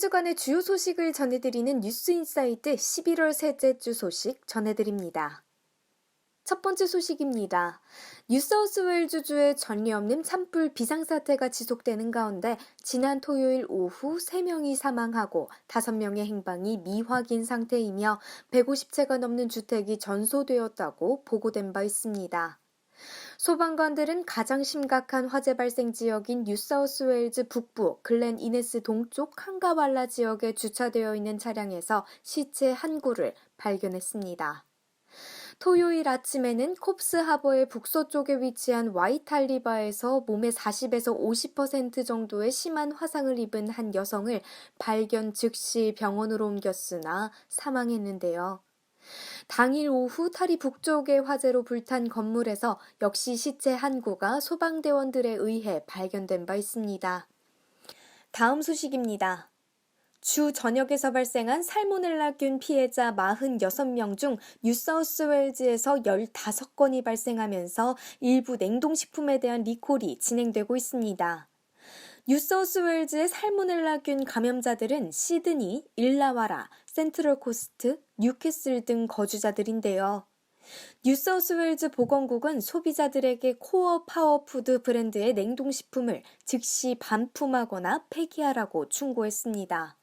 주간의 주요 소식을 전해드리는 뉴스 인사이트 11월 셋째 주 소식 전해드립니다. 첫 번째 소식입니다. 뉴사우스웨일즈주의 전례 없는 산불 비상사태가 지속되는 가운데 지난 토요일 오후 3명이 사망하고 5명의 행방이 미확인 상태이며 150채가 넘는 주택이 전소되었다고 보고된 바 있습니다. 소방관들은 가장 심각한 화재 발생 지역인 뉴사우스웨일즈 북부 글렌 이네스 동쪽 한가왈라 지역에 주차되어 있는 차량에서 시체 한 구를 발견했습니다. 토요일 아침에는 콥스 하버의 북서쪽에 위치한 와이탈리바에서 몸의 40에서 50% 정도의 심한 화상을 입은 한 여성을 발견 즉시 병원으로 옮겼으나 사망했는데요. 당일 오후 타리 북쪽의 화재로 불탄 건물에서 역시 시체 한 구가 소방대원들에 의해 발견된 바 있습니다. 다음 소식입니다. 주 전역에서 발생한 살모넬라균 피해자 46명 중 뉴사우스웨일즈에서 15건이 발생하면서 일부 냉동식품에 대한 리콜이 진행되고 있습니다. 뉴사우스웨일즈의 살모넬라균 감염자들은 시드니, 일라와라, 센트럴 코스트, 뉴캐슬 등 거주자들인데요. 뉴사우스웨일즈 보건국은 소비자들에게 코어 파워푸드 브랜드의 냉동식품을 즉시 반품하거나 폐기하라고 충고했습니다.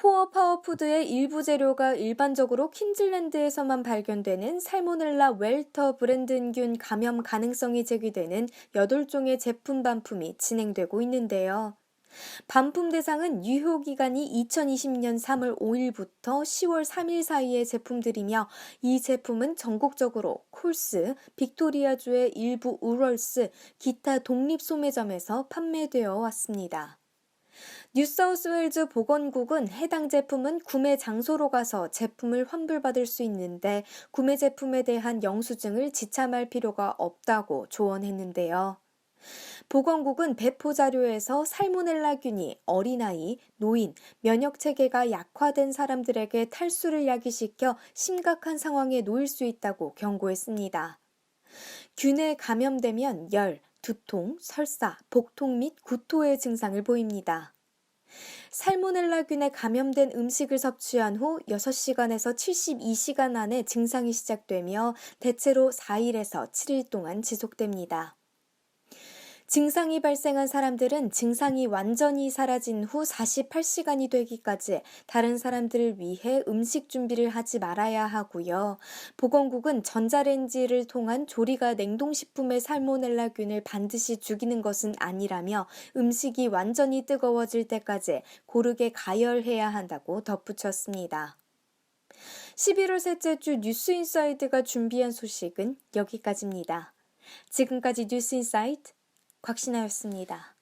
코어 파워푸드의 일부 재료가 일반적으로 퀸즐랜드에서만 발견되는 살모넬라 웰터 브랜드균 감염 가능성이 제기되는 8종의 제품 반품이 진행되고 있는데요. 반품 대상은 유효 기간이 2020년 3월 5일부터 10월 3일 사이의 제품들이며 이 제품은 전국적으로 콜스, 빅토리아주의 일부 우럴스, 기타 독립 소매점에서 판매되어 왔습니다. 뉴사우스웨일즈 보건국은 해당 제품은 구매 장소로 가서 제품을 환불받을 수 있는데 구매 제품에 대한 영수증을 지참할 필요가 없다고 조언했는데요. 보건국은 배포 자료에서 살모넬라균이 어린아이, 노인, 면역 체계가 약화된 사람들에게 탈수를 야기시켜 심각한 상황에 놓일 수 있다고 경고했습니다. 균에 감염되면 열, 두통, 설사, 복통 및 구토의 증상을 보입니다. 살모넬라균에 감염된 음식을 섭취한 후 6시간에서 72시간 안에 증상이 시작되며 대체로 4일에서 7일 동안 지속됩니다. 증상이 발생한 사람들은 증상이 완전히 사라진 후 48시간이 되기까지 다른 사람들을 위해 음식 준비를 하지 말아야 하고요. 보건국은 전자레인지를 통한 조리가 냉동식품의 살모넬라균을 반드시 죽이는 것은 아니라며 음식이 완전히 뜨거워질 때까지 고르게 가열해야 한다고 덧붙였습니다. 11월 셋째 주 뉴스 인사이드가 준비한 소식은 여기까지입니다. 지금까지 뉴스 인사이트 곽신하였습니다.